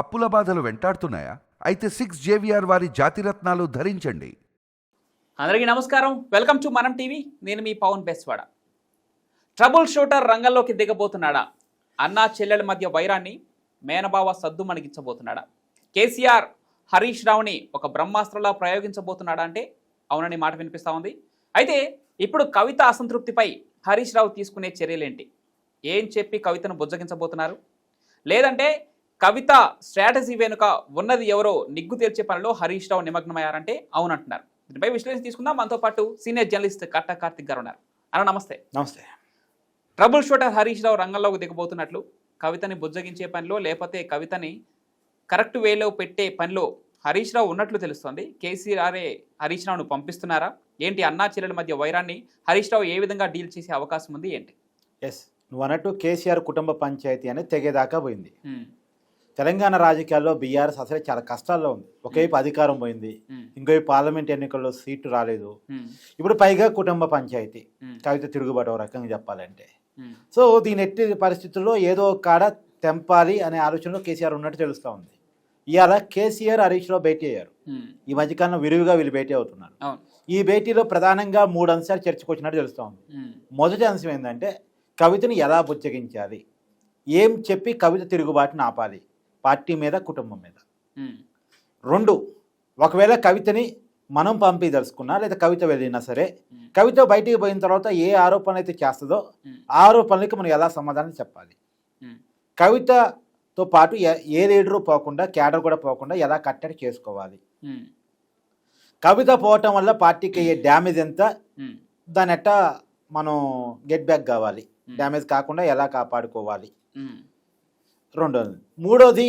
అప్పుల బాధలు వెంటాడుతున్నాయా? అయితే సిక్స్ జేవిఆర్ వారి జాతిరత్నాలు ధరించండి. అందరికీ నమస్కారం. Welcome to Manam TV. నేను మీ పవన్ బెస్వాడ. ట్రబుల్ షూటర్ రంగంలోకి దిగబోతున్నాడా? అన్నా చెల్లెల మధ్య వైరాన్ని మేనబావ సద్దు మణిగించబోతున్నాడా? కేసీఆర్ హరీష్ రావుని ఒక బ్రహ్మాస్త్రలా ప్రయోగించబోతున్నాడా అంటే అవునని మాట వినిపిస్తూ ఉంది. అయితే ఇప్పుడు కవిత అసంతృప్తిపై హరీష్ రావు తీసుకునే చర్యలేంటి? ఏం చెప్పి కవితను బుజ్జగించబోతున్నారు? లేదంటే కవిత స్ట్రాటజీ వెనుక ఉన్నది ఎవరో నిగ్గు తీర్చే పనిలో హరీష్ రావు నిమగ్నమయ్యారంటే అవునంటున్నారు. దీనిపై విశ్లేషణ తీసుకుందాం. మనతో పాటు సీనియర్ జర్నలిస్ట్ కట్ట కార్తిక్ గారు ఉన్నారు. అన్న నమస్తే. నమస్తే. ట్రబుల్ షూటర్ హరీష్ రావు రంగంలోకి దిగబోతున్నట్లు కవితని బుజ్జగించే పనిలో లేకపోతే కవితని కరెక్ట్ వేలో పెట్టే పనిలో హరీష్ రావు ఉన్నట్లు తెలుస్తోంది. కేసీఆర్ఏ హరీష్ రావును పంపిస్తున్నారా? ఏంటి అన్నా చెల్లెల మధ్య వైరాన్ని? హరీష్ రావు ఏ విధంగా డీల్ చేసే అవకాశం ఉంది? ఏంటి? ఎస్ నువ్వు అన్నట్టు కేసీఆర్ కుటుంబ పంచాయతీ అనేది తెగేదాకా పోయింది. తెలంగాణ రాజకీయాల్లో బీఆర్ఎస్ అసలే చాలా కష్టాల్లో ఉంది. ఒకవైపు అధికారం పోయింది ఉమ్, ఇంకోవైపు పార్లమెంట్ ఎన్నికల్లో సీటు రాలేదు. ఉమ్, ఇప్పుడు పైగా కుటుంబ పంచాయతీ కవిత తిరుగుబాటు ఒక రకంగా చెప్పాలంటే. సో దీని ఎట్టి పరిస్థితుల్లో ఏదో ఒక కాడ తెంపాలి అనే ఆలోచనలో కేసీఆర్ ఉన్నట్టు తెలుస్తూ ఉంది. ఇవాళ కేసీఆర్ హరీష్ రావు భేటీ అయ్యారు. ఈ మధ్యకాలంలో విరివిగా వీళ్ళు భేటీ అవుతున్నారు. ఈ భేటీలో ప్రధానంగా మూడు అంశాలు చర్చకు వచ్చినట్టు తెలుస్తూ ఉంది. మొదటి అంశం ఏంటంటే కవితని ఎలా బుచ్చగించాలి ఏం చెప్పి కవిత తిరుగుబాటుని ఆపాలి? పార్టీ మీద కుటుంబం మీద. రెండు ఒకవేళ కవితని మనం పంపించదలుచుకున్నా లేదా కవిత వెళ్ళినా సరే కవిత బయటికి పోయిన తర్వాత ఏ ఆరోపణ అయితే చేస్తుందో ఆ ఆరోపణలకి మనం ఎలా సమాధానం చెప్పాలి? కవితతో పాటు ఏ- లీడరు పోకుండా క్యాడర్ కూడా పోకుండా ఎలా కట్టడి చేసుకోవాలి? కవిత పోవటం వల్ల పార్టీకి అయ్యే డ్యామేజ్ ఎంత? దాని ఎట్టా మనం గెట్ బ్యాక్ కావాలి. డ్యామేజ్ కాకుండా ఎలా కాపాడుకోవాలి? రెండోది మూడోది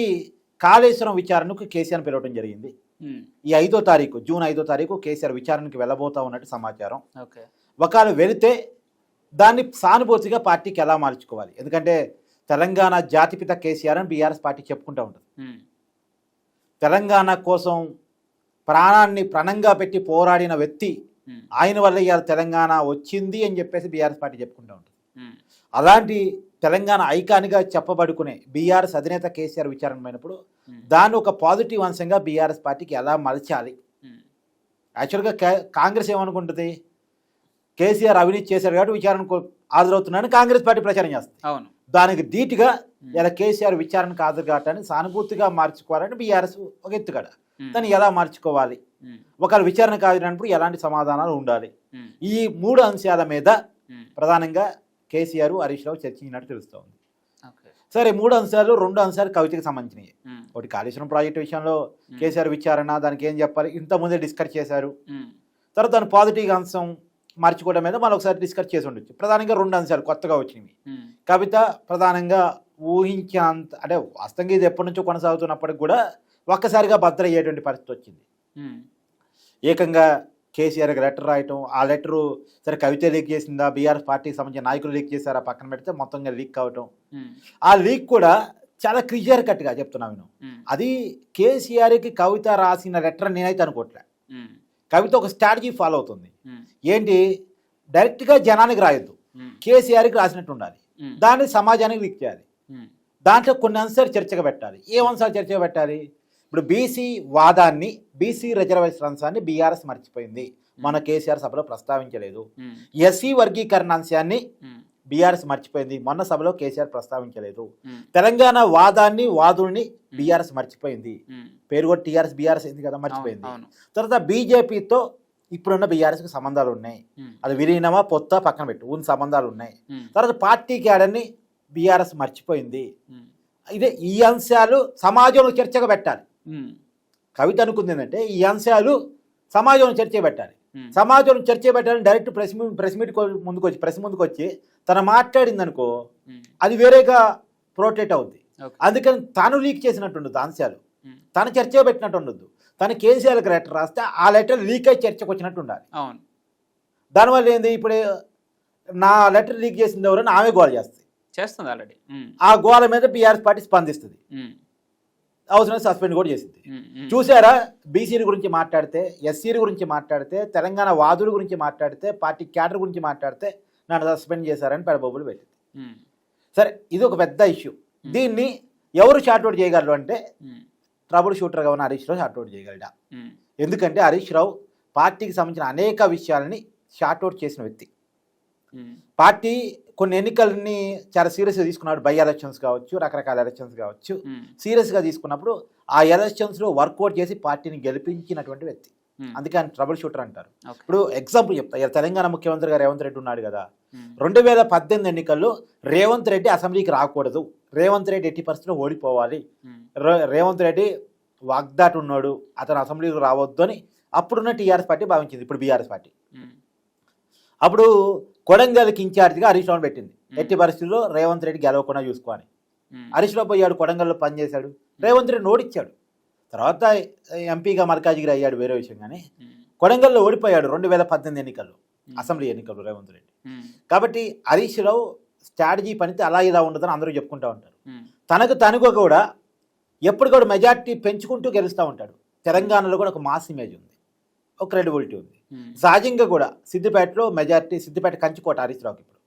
కాళేశ్వరం విచారణకు కేసీఆర్ పిలవడం జరిగింది. ఈ ఐదో తారీఖు జూన్ ఐదో తారీఖు కేసీఆర్ విచారణకి వెళ్ళబోతా ఉన్నట్టు సమాచారం. ఓకే. ఒకవేళ వెళితే దాన్ని సానుభూతిగా పార్టీకి ఎలా మార్చుకోవాలి? ఎందుకంటే తెలంగాణ జాతిపిత కేసీఆర్ అని బీఆర్ఎస్ పార్టీ చెప్పుకుంటూ ఉంటుంది. తెలంగాణ కోసం ప్రాణాన్ని ప్రణంగా పెట్టి పోరాడిన వ్యక్తి ఆయన వల్ల ఇవాళ తెలంగాణ వచ్చింది అని చెప్పేసి బీఆర్ఎస్ పార్టీ చెప్పుకుంటూ ఉంటుంది. అలాంటి తెలంగాణ ఐకాన్గా చెప్పబడుకునే బీఆర్ఎస్ అధినేత కేసీఆర్ విచారణ పోయినప్పుడు ఉమ్, దాన్ని ఒక పాజిటివ్ అంశంగా బీఆర్ఎస్ పార్టీకి ఎలా మలచాలి? యాక్చువల్గా కాంగ్రెస్ ఏమనుకుంటుంది? కేసీఆర్ అవినీతి చేశారు కాబట్టి విచారణకు హాజరవుతున్నాడని కాంగ్రెస్ పార్టీ ప్రచారం చేస్తుంది. అవును. దానికి ధీటుగా ఇలా కేసీఆర్ విచారణకు హాజరు కావటాన్ని సానుభూతిగా మార్చుకోవాలని బీఆర్ఎస్ ఒక ఎత్తుగడ. దాన్ని ఎలా మార్చుకోవాలి? ఒకవేళ విచారణకు హాజరైనప్పుడు ఎలాంటి సమాధానాలు ఉండాలి? ఈ మూడు అంశాల మీద ప్రధానంగా కేసీఆర్ హరీష్ రావు చర్చించినట్టు తెలుస్తోంది. సరే మూడు అంశాలు రెండు అంశాలు కవితకి సంబంధించినవి ఒకటి కాళేశ్వరం ప్రాజెక్టు విషయంలో కేసీఆర్ విచారణ దానికి ఏం చెప్పాలి ఇంత ముందే డిస్కస్ చేశారు. తర్వాత దాని పాజిటివ్ అంశం మార్చుకోవడం మీద మనం ఒకసారి డిస్కస్ చేసి ఉండొచ్చు. ప్రధానంగా రెండు అంశాలు కొత్తగా వచ్చినవి. కవిత ప్రధానంగా ఊహించేంత అంటే వాస్తవంగా ఇది ఎప్పటి నుంచో కొనసాగుతున్నప్పటికి కూడా ఒక్కసారిగా భద్ర అయ్యేటువంటి పరిస్థితి వచ్చింది. ఏకంగా కేసీఆర్కి లెటర్ రాయటం ఆ లెటరు సరే కవిత లీక్ చేసిందా బీఆర్ఎస్ పార్టీకి సంబంధించిన నాయకులు లీక్ చేశారా పక్కన పెడితే మొత్తంగా లీక్ కావటం. ఉమ్, ఆ లీక్ కూడా చాలా క్లియర్ కట్గా చెప్తున్నాను నేను. అది కేసీఆర్కి కవిత రాసిన లెటర్ నేనైతే అనుకోవట్లే కవిత ఒక స్ట్రాటజీ ఫాలో అవుతుంది. ఏంటి? డైరెక్ట్గా జనానికి రాయొద్దు. కేసీఆర్కి రాసినట్టు ఉండాలి. దాన్ని సమాజానికి లీక్ చేయాలి. దాంట్లో కొన్ని అంశాలు చర్చగా పెట్టాలి. ఏ అంశాలు చర్చగా పెట్టాలి? ఇప్పుడు బీసీ వాదాన్ని బీసీ రిజర్వేషన్ అంశాన్ని బీఆర్ఎస్ మర్చిపోయింది. మన కేసీఆర్ సభలో ప్రస్తావించలేదు. ఎస్సీ వర్గీకరణ అంశాన్ని బీఆర్ఎస్ మర్చిపోయింది. మొన్న సభలో కేసీఆర్ ప్రస్తావించలేదు. తెలంగాణ వాదాన్ని వాదుల్ని బీఆర్ఎస్ మర్చిపోయింది. పేరు కూడా టీఆర్ఎస్ బీఆర్ఎస్ అయింది కదా మర్చిపోయింది. తర్వాత బీజేపీతో ఇప్పుడున్న బీఆర్ఎస్కి సంబంధాలు ఉన్నాయి. అది విలీనమా పొత్త పక్కన పెట్టు ఉన్న సంబంధాలు ఉన్నాయి. తర్వాత పార్టీ క్యాడర్ని బీఆర్ఎస్ మర్చిపోయింది. ఇదే ఈ అంశాలు సమాజంలో చర్చగా పెట్టాలి. కవిత అనుకుంది ఏంటంటే ఈ అంశాలు సమాజంలో చర్చ పెట్టాలి. సమాజంలో చర్చ పెట్టాలని డైరెక్ట్ ప్రెస్ ప్రెస్ మీట్ ముందుకు వచ్చి ప్రెస్ ముందుకు వచ్చి తను మాట్లాడింది అనుకో అది వేరేగా ప్రోటేట్ అవుద్ది. అందుకని తను లీక్ చేసినట్టు ఉండదు అంశాలు. తను చర్చ పెట్టినట్టు ఉండదు తను కేసీఆర్కి లెటర్ రాస్తే ఆ లెటర్ లీక్ అయి చర్చకు వచ్చినట్టు ఉండాలి అవును. దానివల్ల ఏంది? ఇప్పుడు నా లెటర్ లీక్ చేసింది ఎవరని ఆమె గోల్ చేస్తుంది. చేస్తుంది ఆల్రెడీ ఆ గోల మీద బీఆర్ఎస్ పార్టీ స్పందిస్తుంది. అవసరం సస్పెండ్ కూడా చేసింది. చూసారా బీసీల గురించి మాట్లాడితే ఎస్సీల గురించి మాట్లాడితే తెలంగాణ వాదుల గురించి మాట్లాడితే పార్టీ క్యాడర్ గురించి మాట్లాడితే నన్ను సస్పెండ్ చేశారని పెడబొబ్బులు పెట్టింది. సరే ఇది ఒక పెద్ద ఇష్యూ. దీన్ని ఎవరు షార్ట్ అవుట్ చేయగలరు అంటే ట్రబుల్ షూటర్గా ఉన్న హరీష్ రావు షార్ట్ అవుట్ చేయగలడా? ఎందుకంటే హరీష్ రావు పార్టీకి సంబంధించిన అనేక విషయాలని షార్ట్ అవుట్ చేసిన వ్యక్తి. పార్టీ కొన్ని ఎన్నికల్ని చాలా సీరియస్గా తీసుకున్నాడు బై ఎలక్షన్స్ కావచ్చు రకరకాల ఎలక్షన్స్ కావచ్చు. సీరియస్గా తీసుకున్నప్పుడు ఆ ఎలక్షన్స్లో వర్కౌట్ చేసి పార్టీని గెలిపించినటువంటి వ్యక్తి. అందుకే ఆయన ట్రబుల్ షూటర్ అంటారు. ఇప్పుడు ఎగ్జాంపుల్ చెప్తా. తెలంగాణ ముఖ్యమంత్రి గారు రేవంత్ రెడ్డి ఉన్నాడు కదా. రెండు వేల పద్దెనిమిది ఎన్నికల్లో రేవంత్ రెడ్డి అసెంబ్లీకి రాకూడదు. రేవంత్ రెడ్డి ఎట్టి పరిస్థితుల్లో ఓడిపోవాలి. రేవంత్ రెడ్డి వాగ్దాటు ఉన్నాడు. అతను అసెంబ్లీకి రావద్దు అని అప్పుడున్న టీఆర్ఎస్ పార్టీ భావించింది. ఇప్పుడు బీఆర్ఎస్ పార్టీ. అప్పుడు కొడంగల్కి ఇన్ఛార్జిగా హరీష్ రావుని పెట్టింది. ఎట్టి పరిస్థితుల్లో రేవంత్ రెడ్డి గెలవకుండా చూసుకోని ఉమ్, హరీష్ రావు పోయాడు కొడంగల్లో పనిచేశాడు. రేవంత్ రెడ్డి ఓడిచ్చాడు. తర్వాత ఎంపీగా మల్కాజిగిరి అయ్యాడు వేరే విషయం కానీ కొడంగల్లో ఓడిపోయాడు రెండు వేల పద్దెనిమిది ఎన్నికల్లో అసెంబ్లీ ఎన్నికల్లో రేవంత్ రెడ్డి. కాబట్టి హరీష్ రావు స్ట్రాటజీ పనితే అలా ఇలా ఉండదని అందరూ చెప్పుకుంటూ ఉంటారు. తనకు తనుగా కూడా ఎప్పుడు కూడా మెజార్టీ పెంచుకుంటూ గెలుస్తూ ఉంటాడు. తెలంగాణలో కూడా ఒక మాస్ ఇమేజ్ ఉంది. ఒక క్రెడిబిలిటీ ఉంది. సహజంగా కూడా సిద్దిపేటలో మెజార్టీ సిద్దిపేట కంచుకోట హరీష్ రావుకి ఇప్పుడు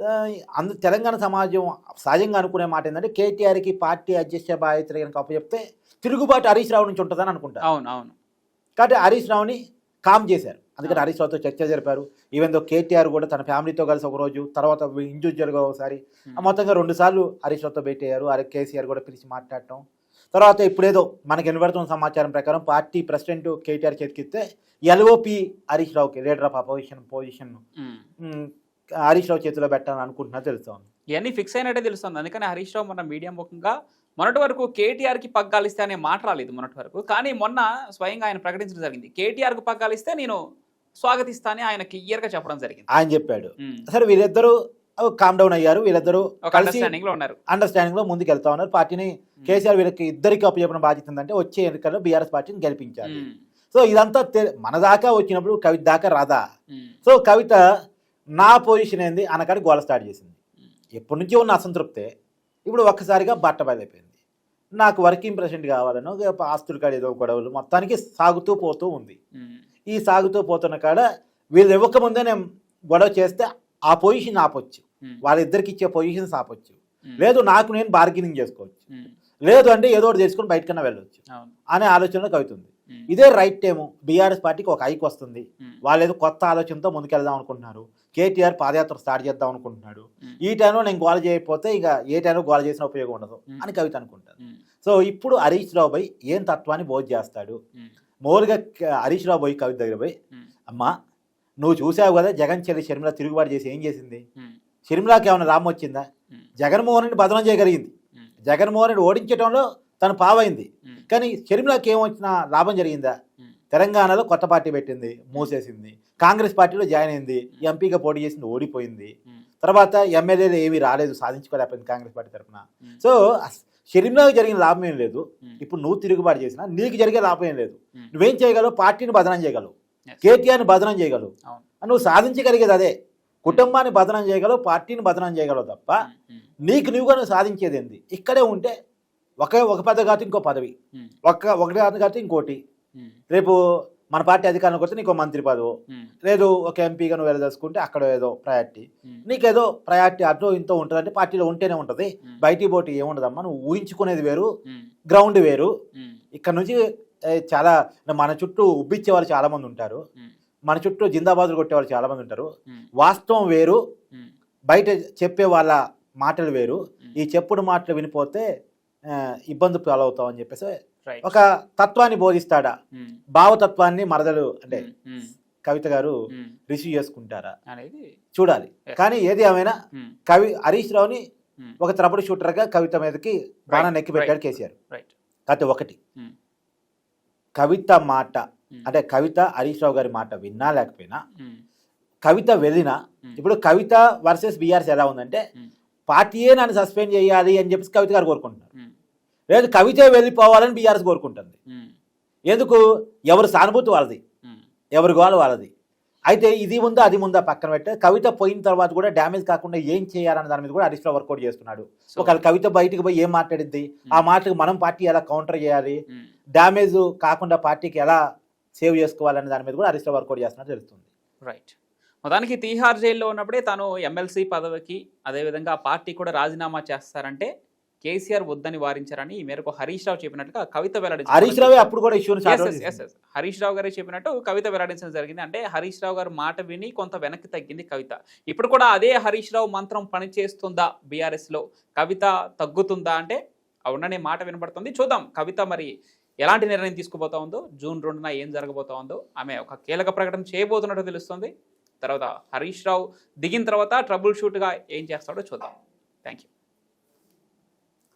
ఆ, అందు తెలంగాణ సమాజం సహజంగా అనుకునే మాట ఏంటంటే కేటీఆర్కి పార్టీ అధ్యక్ష బాధ్యతలు కనుక అప్పచెప్తే తిరుగుబాటు హరీష్ రావు నుంచి ఉంటుందని అనుకుంటారు. అవును అవును. కాబట్టి హరీష్ రావుని కామ్ చేశారు. అందుకని హరీష్ రావుతో చర్చ జరిపారు. ఈవెన్ దో కేటీఆర్ కూడా తన ఫ్యామిలీతో కలిసి ఒక రోజు తర్వాత ఇండివిజువల్గా ఒకసారి ఆ మొత్తంగా రెండు సార్లు హరీష్ రావుతో భేటీ అయ్యారు. కేసీఆర్ కూడా పిలిచి మాట్లాడటం. తర్వాత ఇప్పుడేదో మనకి వినబడుతున్న సమాచారం ప్రకారం పార్టీ ప్రెసిడెంట్ కేటీఆర్ చేతికిస్తే LOP Harish రావుకి leader of opposition position. Harish Rao చేతిలో పెట్టాలని అనుకుంటున్నా తెలుస్తోంది. ఇవన్నీ ఫిక్స్ అయినట్టే తెలుస్తుంది. అందుకని హరీష్ రావు మన మీడియా ముఖంగా మొన్నటి వరకు కేటీఆర్కి పగ్గాలు ఇస్తే అనే మాట రాలేదు మొన్నటి వరకు. కానీ మొన్న స్వయంగా ఆయన ప్రకటించడం జరిగింది. కేటీఆర్కు పగ్గాలు ఇస్తే నేను స్వాగతిస్తానని ఆయన క్లియర్గా చెప్పడం జరిగింది. ఆయన చెప్పాడు. సరే వీళ్ళిద్దరూ కామ్ డౌన్ అయ్యారు. వీళ్ళిద్దరూ కలిసి అండర్స్టాండింగ్లో ఉన్నారు. అండర్స్టాండింగ్లో ముందుకు వెళ్తా ఉన్నారు. పార్టీని కేసీఆర్ వీళ్ళకి ఇద్దరికి అప్పచెప్పిన బాధ్యత ఉందంటే వచ్చే ఎన్నికల్లో బీఆర్ఎస్ పార్టీని గెలిపించాలి. సో ఇదంతా మన దాకా వచ్చినప్పుడు కవిత దాకా రాదా? సో కవిత నా పొజిషన్ ఏంది? అనకాడి గోల స్టార్ట్ చేసింది. ఎప్పటి నుంచో ఉన్న అసంతృప్తే. ఇప్పుడు ఒక్కసారిగా బట్ట బయలుపోయింది నాకు వర్కింగ్ ప్రెసిడెంట్ కావాలను ఆస్తుల కాడ ఏదో గొడవలు మొత్తానికి సాగుతూ పోతూ ఉంది. ఈ సాగుతూ పోతున్న కాడ వీళ్ళు ఇవ్వకముందే నేను గొడవ చేస్తే ఆ పొజిషన్ ఆపొచ్చు. వాళ్ళిద్దరికి ఇచ్చే పొజిషన్స్ ఆపొచ్చు. లేదు నాకు నేను బార్గెనింగ్ చేసుకోవచ్చు. లేదు అంటే ఏదో ఒకటి తెలుసుకొని బయటకన్నా వెళ్ళొచ్చు అనే ఆలోచనలో కవితుంది. ఇదే రైట్ టైము. బీఆర్ఎస్ పార్టీకి ఒక ఐక్ వస్తుంది. వాళ్ళు ఏదో కొత్త ఆలోచనతో ముందుకెళ్దాం అనుకుంటున్నారు. కేటీఆర్ పాదయాత్ర స్టార్ట్ చేద్దాం అనుకుంటున్నాడు. ఈ టైంలో నేను గోల చేయకపోతే ఇక ఏ టైంలో గోల చేసిన ఉపయోగం ఉండదు. అని కవిత అనుకుంటారు సో ఇప్పుడు హరీష్ రావు పోయి ఏం తత్వాన్ని బోధ చేస్తాడు? మామూలుగా హరీష్ రావు పోయి కవిత దగ్గర పోయి అమ్మా నువ్వు చూసావు కదా జగన్ చెల్లి షర్మిల తిరుగుబాటు చేసి ఏం చేసింది? షర్మిలాకి ఏమైనా లాభం వచ్చిందా? జగన్మోహన్ రెడ్డి బదనం చేయగలిగింది. జగన్మోహన్ రెడ్డి ఓడించడంలో తను పావైంది. కానీ షర్మిలాకి ఏమొచ్చినా లాభం జరిగిందా? తెలంగాణలో కొత్త పార్టీ పెట్టింది మూసేసింది. కాంగ్రెస్ పార్టీలో జాయిన్ అయింది ఎంపీగా పోటీ చేసింది ఓడిపోయింది. తర్వాత ఎమ్మెల్యేలు ఏమీ రాలేదు సాధించుకోలేకపోయింది కాంగ్రెస్ పార్టీ తరఫున. సో షర్మిలాకి జరిగిన లాభం ఏం లేదు. ఇప్పుడు నువ్వు తిరుగుబాటు చేసినా నీకు జరిగే లాభం ఏం లేదు. నువ్వేం చేయగలవు? పార్టీని బదనం చేయగలవు. కేటీఆర్ని బదనం చేయగలవు. నువ్వు సాధించగలిగేది అదే. కుటుంబాన్ని బదనం చేయగలవు పార్టీని బదనం చేయగలవు తప్ప ఉమ్, ఉమ్, నీకు నువ్వుగా నువ్వు సాధించేది ఏంది? ఇక్కడే ఉంటే ఒకే ఒక పదవి కాదు ఇంకో పదవి. ఉమ్, ఒక్క ఒకటి కాదు ఇంకోటి. రేపు మన పార్టీ అధికారంలోకి వస్తే నీకు మంత్రి పదవు. లేదు ఒక ఎంపీగా నువ్వు వెళ్ళదలుచుకుంటే అక్కడ ఏదో ప్రయారిటీ. నీకేదో ప్రయారిటీ అటో ఇంతో ఉంటుంది అంటే పార్టీలో ఉంటేనే ఉంటుంది. ఉమ్, బయటికి పోటీ ఏముండదమ్మా నువ్వు ఊహించుకునేది వేరు. గ్రౌండ్ వేరు. ఇక్కడ నుంచి చాలా మన చుట్టూ ఉబ్బిచ్చే వాళ్ళు చాలా మంది ఉంటారు మన చుట్టూ జిందాబాదులు కొట్టే వాళ్ళు చాలా మంది ఉంటారు వాస్తవం వేరు. బయట చెప్పే వాళ్ళ మాటలు వేరు. ఈ చెప్పుడు మాటలు వినిపోతే ఇబ్బంది పాలవుతాం అని చెప్పేసి. ఒక తత్వాన్ని బోధిస్తాడా? భావతత్వాన్ని మరదలు అంటే కవిత గారు రిసీవ్ చేసుకుంటారా? అనేది చూడాలి. కానీ ఏది ఏమైనా కవి హరీష్ రావుని ఒక త్రపుడు షూటర్గా కవిత మీదకి Right, ఎక్కి పెట్టాడు. కేసీఆర్. కాకపోతే ఒకటి. కవిత మాట. అంటే కవిత హరీష్ రావు గారి మాట విన్నా లేకపోయినా కవిత వెళ్ళినా ఇప్పుడు కవిత వర్సెస్ బీఆర్ఎస్ ఎలా ఉందంటే పార్టీయే నన్ను సస్పెండ్ చేయాలి అని చెప్పేసి కవిత గారు కోరుకుంటున్నారు. లేదు కవితే వెళ్ళిపోవాలని బీఆర్ఎస్ కోరుకుంటుంది. ఎందుకు? ఎవరు సానుభూతి వాళ్ళది. ఎవరి గోల వాళ్ళది. అయితే ఇది ఉందా అది ఉందా పక్కన పెట్టే. కవిత పోయిన తర్వాత కూడా డ్యామేజ్ కాకుండా ఏం చేయాలన్న దాని మీద కూడా హరీష్ రావు వర్కౌట్ చేస్తున్నాడు. ఒకవేళ కవిత బయటికి పోయి ఏం మాట్లాడిద్ది? ఆ మాటలకు మనం పార్టీ ఎలా కౌంటర్ చేయాలి? డ్యామేజ్ కాకుండా పార్టీకి ఎలా సేవ్ చేసుకోవాలనే దాని మీద కూడా హరీష్ రావు వర్కౌట్ చేస్తున్నట్టు తెలుస్తుంది. రైట్ మొత్తానికి తీహార్ జైల్లో ఉన్నప్పుడే తాను ఎమ్మెల్సీ పదవికి అదేవిధంగా ఆ పార్టీ కూడా రాజీనామా చేస్తారంటే కేసీఆర్ వద్దని వారించారని ఈ మేరకు హరీష్ రావు చెప్పినట్టుగా కవిత హరీష్ రావే అప్పుడు కూడా yes. హరీష్ రావు గారే చెప్పినట్టు కవిత వెల్లడించడం జరిగింది. అంటే హరీష్ రావు గారు మాట విని కొంత వెనక్కి తగ్గింది కవిత. ఇప్పుడు కూడా అదే హరీష్ రావు మంత్రం పనిచేస్తుందా బీఆర్ఎస్లో కవిత తగ్గుతుందా అంటే అవుననే మాట వినబడుతుంది. చూద్దాం కవిత మరి ఎలాంటి నిర్ణయం తీసుకోబోతా ఉందో జూన్ రెండున ఏం జరగబోతా ఉందో ఆమె ఒక కీలక ప్రకటన చేయబోతున్నట్టు తెలుస్తుంది. తర్వాత హరీష్ రావు దిగిన తర్వాత ట్రబుల్ షూట్గా ఏం చేస్తాడో చూద్దాం. Thank you